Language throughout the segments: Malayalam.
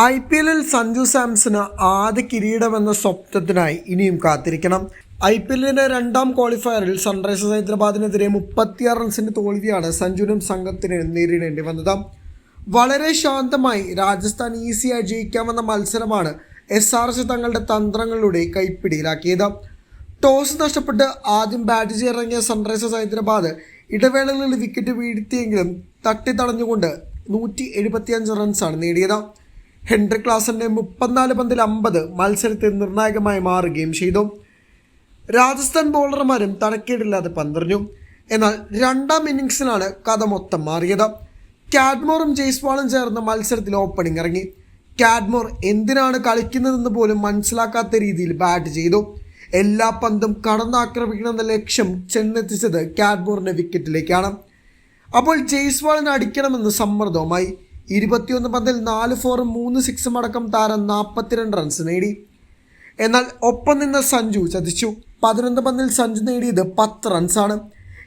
ഐ പി എല്ലിൽ സഞ്ജു സാംസണ് ആദ്യ കിരീടമെന്ന സ്വപ്നത്തിനായി ഇനിയും കാത്തിരിക്കണം. ഐ പി എല്ലിന്റെ രണ്ടാം ക്വാളിഫയറിൽ സൺറൈസേഴ്സ് ഹൈദരാബാദിനെതിരെ മുപ്പത്തിയാറ് റൺസിന്റെ തോൽവിയാണ് സഞ്ജുവിനും സംഘത്തിന് നേരിടേണ്ടി വന്നത്. വളരെ ശാന്തമായി രാജസ്ഥാൻ ഈസിയായി ജയിക്കാമെന്ന മത്സരമാണ് എസ് ആർ എസ് തങ്ങളുടെ തന്ത്രങ്ങളുടെ കൈപ്പിടിയിലാക്കിയത്. ടോസ് നഷ്ടപ്പെട്ട് ആദ്യം ബാറ്റ് ചെയ്തിറങ്ങിയ സൺറൈസേഴ്സ് ഹൈദരാബാദ് ഇടവേളകളിൽ വിക്കറ്റ് വീഴ്ത്തിയെങ്കിലും തട്ടി തടഞ്ഞുകൊണ്ട് നൂറ്റി എഴുപത്തിയഞ്ച് റൺസാണ് നേടിയത്. ഹെൻറി ക്ലാസന്റെ മുപ്പത്തിനാല് പന്തിൽ അമ്പത് മത്സരത്തിൽ നിർണായകമായി മാറുകയും ചെയ്തു. രാജസ്ഥാൻ ബോളർമാരും തടക്കേടില്ലാതെ പന്തെറിഞ്ഞു. എന്നാൽ രണ്ടാം ഇന്നിങ്സിലാണ് കഥ മൊത്തം മാറിയത്. കാഡ്മോറും ജയ്സ്വാളും ചേർന്ന് മത്സരത്തിൽ ഓപ്പണിംഗ് ഇറങ്ങി. കാഡ്മോർ എന്തിനാണ് കളിക്കുന്നതെന്ന് പോലും മനസ്സിലാക്കാത്ത രീതിയിൽ ബാറ്റ് ചെയ്തു. എല്ലാ പന്തും കടന്നാക്രമിക്കണമെന്ന ലക്ഷ്യം ചെന്നെത്തിച്ചത് കാഡ്മോറിന്റെ വിക്കറ്റിലേക്കാണ്. അപ്പോൾ ജയ്സ്വാളിന് അടിക്കണമെന്ന് സമ്മർദ്ദവുമായി. ഇരുപത്തിയൊന്ന് പന്തിൽ നാല് ഫോറും മൂന്ന് സിക്സും അടക്കം താരം നാൽപ്പത്തിരണ്ട് റൺസ് നേടി. എന്നാൽ ഒപ്പം നിന്ന സഞ്ജു ചതിച്ചു. പതിനൊന്ന് പന്തിൽ സഞ്ജു നേടിയത് പത്ത് റൺസാണ്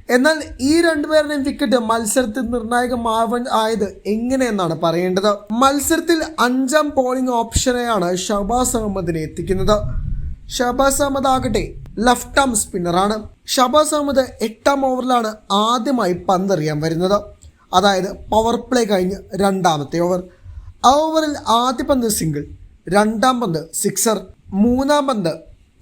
എന്നാൽ ഈ രണ്ടുപേരുടെയും വിക്കറ്റ് മത്സരത്തിൽ നിർണായകമാവൻ ആയത് എങ്ങനെയെന്നാണ് പറയേണ്ടത്? മത്സരത്തിൽ അഞ്ചാം ബോളിംഗ് ഓപ്ഷനെയാണ് ഷബാസ് അഹമ്മദിനെ എത്തിക്കുന്നത്. ഷബാസ് അഹമ്മദ് ആകട്ടെ ലെഫ്റ്റ് ആം സ്പിന്നറാണ് ഷബാസ് അഹമ്മദ് എട്ടാം ഓവറിലാണ് ആദ്യമായി പന്തെറിയാൻ വരുന്നത്. അതായത് പവർ പ്ലേ കഴിഞ്ഞ് രണ്ടാമത്തെ ഓവർ ആ ഓവറിൽ ആദ്യ പന്ത് സിംഗിൾ രണ്ടാം പന്ത് സിക്സർ മൂന്നാം പന്ത്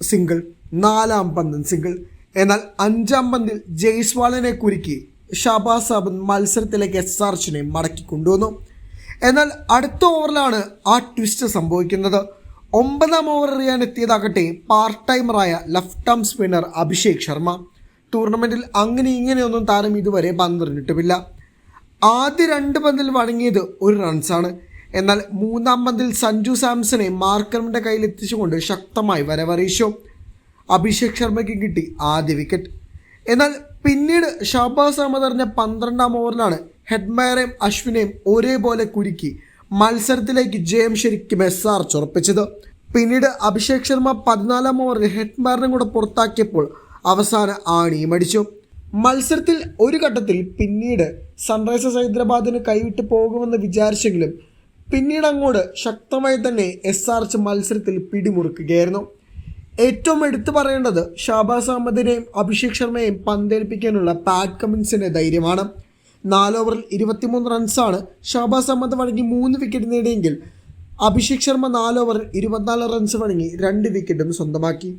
സിംഗിൾ നാലാം പന്ത് സിംഗിൾ എന്നാൽ അഞ്ചാം പന്തിൽ ജയ്സ്വാളിനെ കുരുക്കി ഷാബാസ് മത്സരത്തിലേക്ക് എസ് ആർച്ചിനെ മടക്കി കൊണ്ടുവന്നു. എന്നാൽ അടുത്ത ഓവറിലാണ് ആ ട്വിസ്റ്റ് സംഭവിക്കുന്നത്. ഒമ്പതാം ഓവർ എറിയാൻ എത്തിയതാകട്ടെ part ടൈമറായ left arm spinner Abhishek Sharma. ടൂർണമെന്റിൽ അങ്ങനെ ഇങ്ങനെയൊന്നും താരം ഇതുവരെ പന്തെറിഞ്ഞിട്ടുമില്ല. ആദ്യ രണ്ട് പന്തിൽ വഴങ്ങിയത് ഒരു റൺസാണ് എന്നാൽ മൂന്നാം പന്തിൽ സഞ്ജു സാംസനെ മാർക്കറിന്റെ കയ്യിൽ എത്തിച്ചുകൊണ്ട് ശക്തമായി വരവറിയിച്ചു. അഭിഷേക് ശർമ്മയ്ക്ക് കിട്ടി ആദ്യ വിക്കറ്റ് എന്നാൽ പിന്നീട് ഷാബാസ് അറിഞ്ഞ പന്ത്രണ്ടാം ഓവറിലാണ് ഹെഡ്മയറേയും അശ്വിനെയും ഒരേപോലെ കുരുക്കി മത്സരത്തിലേക്ക് ജയം ശരിക്കും എസ് ആർ ചുറപ്പിച്ചത് പിന്നീട് അഭിഷേക് ശർമ്മ പതിനാലാം ഓവറിൽ ഹെഡ്മയറിനെ കൂടെ പുറത്താക്കിയപ്പോൾ അവസാന ആണിയും അടിച്ചു. മത്സരത്തിൽ ഒരു ഘട്ടത്തിൽ പിന്നീട് സൺറൈസേഴ്സ് ഹൈദരാബാദിന് കൈവിട്ട് പോകുമെന്ന് വിചാരിച്ചെങ്കിലും പിന്നീട് അങ്ങോട്ട് ശക്തമായി തന്നെ എസ് ആർ എച്ച് മത്സരത്തിൽ പിടിമുറുക്കുകയായിരുന്നു. ഏറ്റവും എടുത്തു പറയേണ്ടത് ഷാബാസ് അഹമ്മദിനെയും അഭിഷേക് ശർമ്മയെയും പന്തേൽപ്പിക്കാനുള്ള പാറ്റ് കമിൻസിന്റെ ധൈര്യമാണ്. നാല് ഓവറിൽ ഇരുപത്തിമൂന്ന് റൺസാണ് ഷാബാസ് അഹമ്മദ് വഴങ്ങി മൂന്ന് വിക്കറ്റ് നേടിയെങ്കിൽ അഭിഷേക് ശർമ്മ നാല് ഓവറിൽ ഇരുപത്തിനാല് റൺസ് വഴങ്ങി രണ്ട് വിക്കറ്റും സ്വന്തമാക്കി.